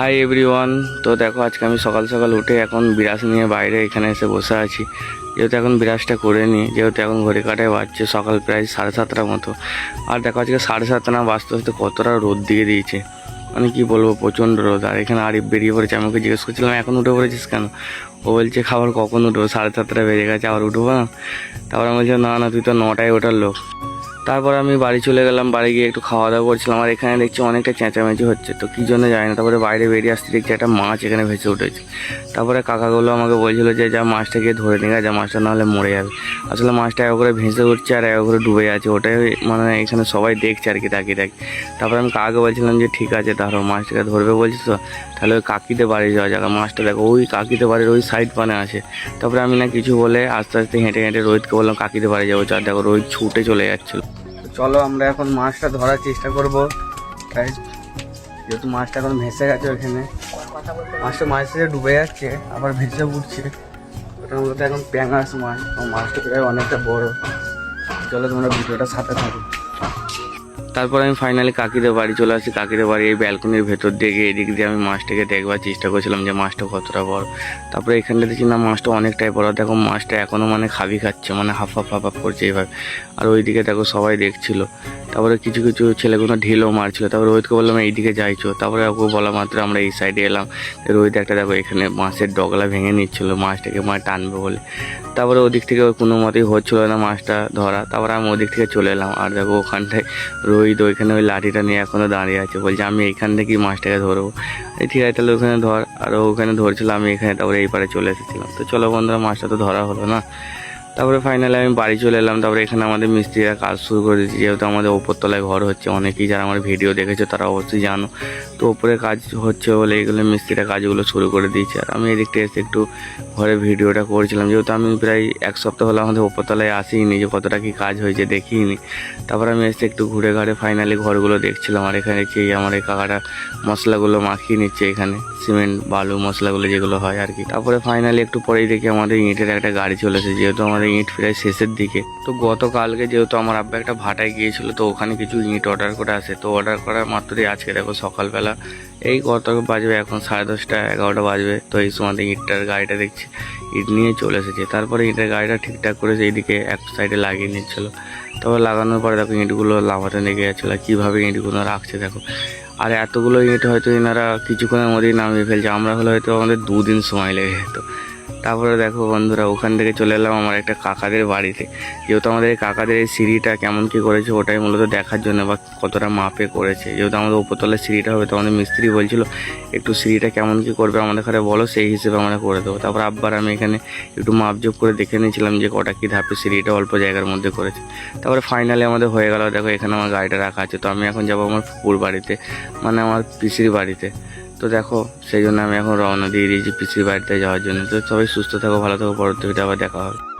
Hi everyone তো দেখো, আজকে আমি সকাল সকাল উঠে এখন বিরাস নিয়ে বাইরে এখানে এসে বসে আছি। যেহেতু এখন বিরাসটা করে নিই যেহেতু এখন ঘড়ি কাটায় বাজছে সকাল প্রায় সাড়ে সাতটার মতো। আর দেখো, আজকে সাড়ে সাতটা না, বাজতে বাজতে কতটা রোদ দিয়ে দিয়েছে। মানে কী বলব, প্রচণ্ড রোদ। আর এখানে আরিফ বেরিয়ে পড়েছে। আমি ওকে জিজ্ঞেস করছিলাম, এখন উঠে পড়েছিস কেন? ও বলছে, খাবার কখন উঠবো? সাড়ে সাতটা বেজে গেছে, আবার উঠবো না? তারপর আমি বলছি, না না, তুই তো নটায় ওঠার লোক। তারপর আমি বাড়ি চলে গেলাম, বাড়ি গিয়ে একটু খাওয়া দাওয়া করছিলাম, আর এখানে দেখছি অনেকটা চেঁচামেচি হচ্ছে, তো কী জন্য যায় না। তারপরে বাইরে বেরিয়ে আসতে দেখছি একটা মাছ এখানে ভেসে উঠেছে। তারপরে কাকাগুলো আমাকে বলছিল যে, যা মাছটা গিয়ে ধরে নিয়ে যা মাছটা নাহলে মরে যাবে। আসলে মাছটা এক করে ভেসে উঠছে আর এক করে ডুবে যাচ্ছে ওটাই মানে এখানে সবাই দেখছে আর কি, তাকিয়ে তাকিয়ে। তারপরে আমি কাকাকে বলছিলাম যে, ঠিক আছে তাহলে মাছটাকে ধরবে বলছিস তো, তাহলে ওই কাকিতে বাড়ি যাওয়া যাক। মাছটা দেখো, ওই কাকিতে বাড়ির ওই সাইড পানে আছে। তারপরে আমি না কিছু বলে আস্তে আস্তে হেঁটে হেঁটে রোহিতকে বললাম, কাকিতে বাড়ি যাব চার দেখো, রোহিত ছুটে চলে যাচ্ছিল। চলো, আমরা এখন মাছটা ধরার চেষ্টা করব। তাই যেহেতু মাছটা এখন ভেসে গেছে ওখানে। মাছটা মাছ থেকে ডুবে যাচ্ছে, আবার ভেসে উঠছে। ওটা মধ্যে এখন প্যাঙাস মাছ। মাছটা প্রায় অনেকটা বড়। চলো, তোমরা ভিডিওটা সাথে থাকো। তারপর আমি ফাইনালি কাকিদের বাড়ি চলে আসি। কাকিদের বাড়ি এই ব্যালকনির ভেতর গিয়ে এদিক দিয়ে আমি মাছটাকে দেখবার চেষ্টা করছিলাম যে মাছটা কতটা বড়। তারপরে এখানটা দেখছি না, মাছটা অনেকটাই বড়। দেখো মাছটা এখনও মানে খাবি খাচ্ছে মানে হাফ হাফ হাফ হাফ করছে এইভাবে। আর ওইদিকে দেখো সবাই দেখছিল। তারপরে কিছু কিছু ছেলেগুলো ঢিলও মারছিল। তারপরে রোহিতকে বললাম, এইদিকে যাইছো। তারপরে ওকে বলা মাত্র আমরা এই সাইডে এলাম। রোহিত একটা দেখো এখানে মাছের ডগলা ভেঙে নিচ্ছিল, মাছটাকে মাছ টানবে বলে। তারপরে ওদিক থেকে কোনো মতেই হচ্ছিল না মাছটা ধরা। তারপরে আমি ওদিক থেকে চলে এলাম। আর দেখো ওখানটায় রোহিত ওইখানে ওই লাঠিটা নিয়ে এখনও দাঁড়িয়ে আছে। বলছে, আমি এইখান থেকেই মাছটাকে ধরবো। ঠিক আছে, তাহলে ওখানে ধর। আর ওখানে ধরছিল, আমি এখানে তারপরে এই পারে চলে এসেছিলাম। তো চলো বন্ধুরা, মাছটা তো ধরা হলো না। তারপরে ফাইনালি আমি বাড়ি চলে এলাম, তারপরে এখানে আমাদের মিস্ত্রিরা কাজ শুরু করে দিয়েছে। যেহেতু আমাদের ওপরতলায় ঘর হচ্ছে, অনেকেই যারা আমার ভিডিও দেখেছ তারা অবশ্যই জানো। তো ওপরে কাজ হচ্ছে বলে এইগুলো মিস্ত্রিরা কাজগুলো শুরু করে দিয়েছে। আর আমি এদিকটা এসে একটু ঘরে ভিডিওটা করছিলাম। যেহেতু আমি প্রায় এক সপ্তাহ হলো আমাদের ওপরতলায় আসিনি, যে কতটা কি কাজ হয়েছে দেখিনি। তারপর আমি এসে একটু ঘুরে ঘাড়ে ফাইনালি ঘরগুলো দেখছিলাম। আর এখানে এই আমার এই কাকাটা মশলাগুলো মাখিয়ে নিচ্ছে এখানে, সিমেন্ট, বালু মশলাগুলো যেগুলো হয় আর কি। তারপরে ফাইনালি একটু পরেই দেখি আমাদের ইঁটের একটা গাড়ি চলেছে যেহেতু আমাদের ইঁট প্রায় শেষের দিকে। তো গতকালকে যেহেতু আমার আব্বা একটা ভাটায় গিয়েছিল, তো ওখানে কিছু ইঁট অর্ডার করে আসে। তো অর্ডার করার মাত্রই আজকে দেখো সকালবেলা এই কত বাজবে এখন সাড়ে দশটা, এগারোটা বাজবে। তো এই সময় ইঁটটার গাড়িটা দেখছি, ইট নিয়ে চলে এসেছে। তারপরে ইঁটের গাড়িটা ঠিকঠাক করে এইদিকে এক সাইডে লাগিয়ে নিচ্ছিল। তারপর লাগানোর পরে দেখো ইঁটগুলো লাভাতে লেগে যাচ্ছিল। কীভাবে ইঁটগুলো রাখছে দেখো। আর এতগুলো ইঁট হয়তো এনারা কিছুক্ষণের মধ্যেই নামিয়ে ফেলছে। আমরা হলে হয়তো আমাদের দুদিন সময় লেগে যেত। তারপরে দেখো বন্ধুরা, ওখান থেকে চলে এলাম আমার একটা কাকাদের বাড়িতে। যেহেতু আমাদের কাকাদের এই সিঁড়িটা কেমন কী করেছে, ওটাই মূলত দেখার জন্য বা কতটা মাপে করেছে। যেহেতু আমাদের উপরতলার সিঁড়িটা হবে তো আমাদের মিস্ত্রি বলছিল, একটু সিঁড়িটা কেমন কী করবে আমাদের ঘরে বলো, সেই হিসেবে আমরা করে দেবো। তারপর আব্বার আমি এখানে একটু মাপজোপ করে দেখে নিয়েছিলাম যে কটা কী ধাপে সিঁড়িটা অল্প জায়গার মধ্যে করেছে। তারপরে ফাইনালি আমাদের হয়ে গেল, দেখো এখানে আমার গাড়িটা রাখা আছে। তো আমি এখন যাব আমার ফুপুর বাড়িতে মানে আমার পিসির বাড়িতে। তো দেখো, সেই জন্য আমি এখন রওনা দিয়ে দিয়েছি পিসির বাড়িতে যাওয়ার জন্য। তো সবাই সুস্থ থাকো, ভালো থাকো পরবর্তীতে আবার দেখা হবে।